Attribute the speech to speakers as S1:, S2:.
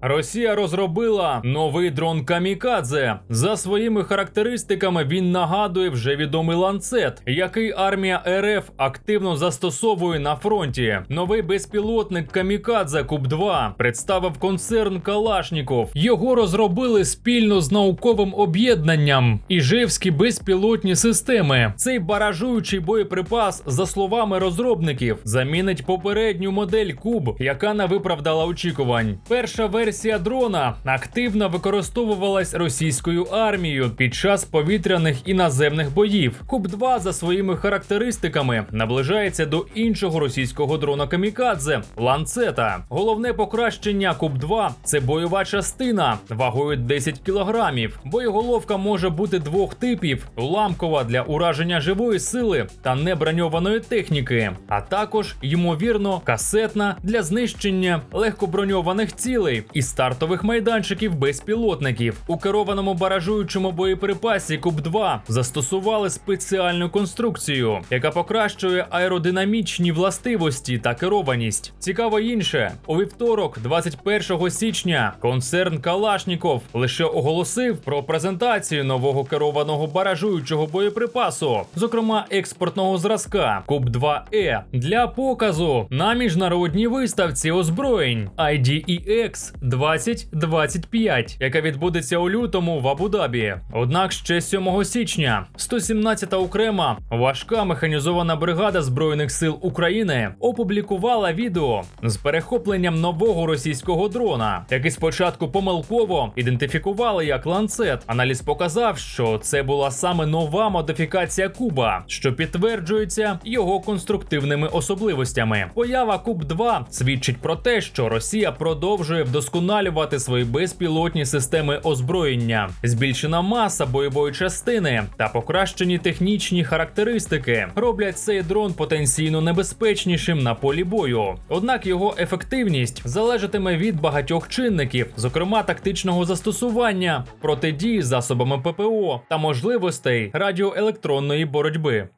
S1: Росія розробила новий дрон Камікадзе. За своїми характеристиками він нагадує вже відомий ланцет, який армія РФ активно застосовує на фронті. Новий безпілотник Камікадзе Куб 2 представив концерн Калашніков. Його розробили спільно з науковим об'єднанням Іжевські безпілотні системи. Цей баражуючий боєприпас, за словами розробників, замінить попередню модель Куб, яка не виправдала очікувань. Перша версія дрона активно використовувалась російською армією під час повітряних і наземних боїв. Куб 2 за своїми характеристиками наближається до іншого російського дрона Камікадзе ланцета. Головне покращення Куб 2 це бойова частина вагою 10 кілограмів. Боєголовка може бути двох типів: уламкова для ураження живої сили та неброньованої техніки, а також ймовірно касетна для знищення легкоброньованих цілей і стартових майданчиків безпілотників. У керованому баражуючому боєприпасі Куб 2 застосували спеціальну конструкцію, яка покращує аеродинамічні властивості та керованість. Цікаво інше, у вівторок, 21 січня, концерн Калашніков лише оголосив про презентацію нового керованого баражуючого боєприпасу, зокрема експортного зразка Куб 2 е для показу на міжнародній виставці озброєнь IDEX 2025, яка відбудеться у лютому в Абу-Дабі. Однак ще 7 січня 117-та окрема важка механізована бригада збройних сил України опублікувала відео з перехопленням нового російського дрона, який спочатку помилково ідентифікували як ланцет. Аналіз показав, що це була саме нова модифікація Куба, що підтверджується його конструктивними особливостями. Поява Куб 2 свідчить про те, що Росія продовжує вдосконалювати свої безпілотні системи озброєння, збільшена маса бойової частини та покращені технічні характеристики роблять цей дрон потенційно небезпечнішим на полі бою. Однак його ефективність залежатиме від багатьох чинників, зокрема тактичного застосування, протидії засобами ППО та можливостей радіоелектронної боротьби.